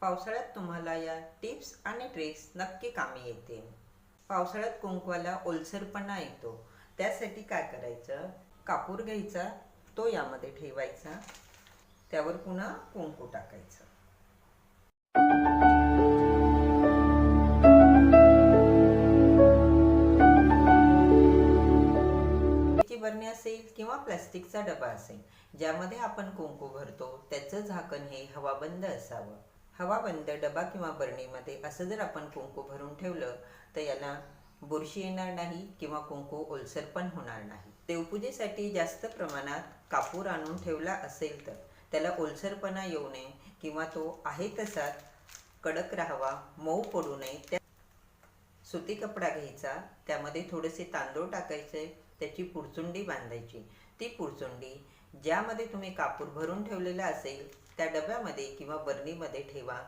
पावसाळ्यात तुम्हाला या टिप्स आणि ट्रिक्स नक्की कामी येतील. पावसाळ्यात कुंकवाला ओलसरपणा येतो. त्यासाठी काय करायचं? कापूर घ्यायचा तो यामध्ये ठेवायचा त्यावर पुन्हा कुंकू टाकायचं. बरणी असेल किंवा प्लास्टिकचा डबा असेल ज्यामध्ये आपण कुंकू भरतो त्याचं झाकण हे हवाबंद असावं. हवा बंद डबा किंवा बरणीमध्ये असं जर आपण कुंकू भरून ठेवलं तर याला बुरशी येणार नाही किंवा कुंकू ओलसर पण होणार नाही. देवपूजेसाठी जास्त प्रमाणात कापूर आणून ठेवला असेल तर त्याला ओलसरपणा येऊ नये किंवा तो आहे तसाच कडक राहावा मऊ पडू नये. त्या सुती कपडा घ्यायचा त्यामध्ये थोडेसे तांदूळ टाकायचे त्याची पुरचुंडी बांधायची. ती पुरचुंडी ज्यामध्ये तुम्ही कापूर भरून ठेवलेला असेल त्या डब्यामध्ये किंवा बरणीमध्ये ठेवा.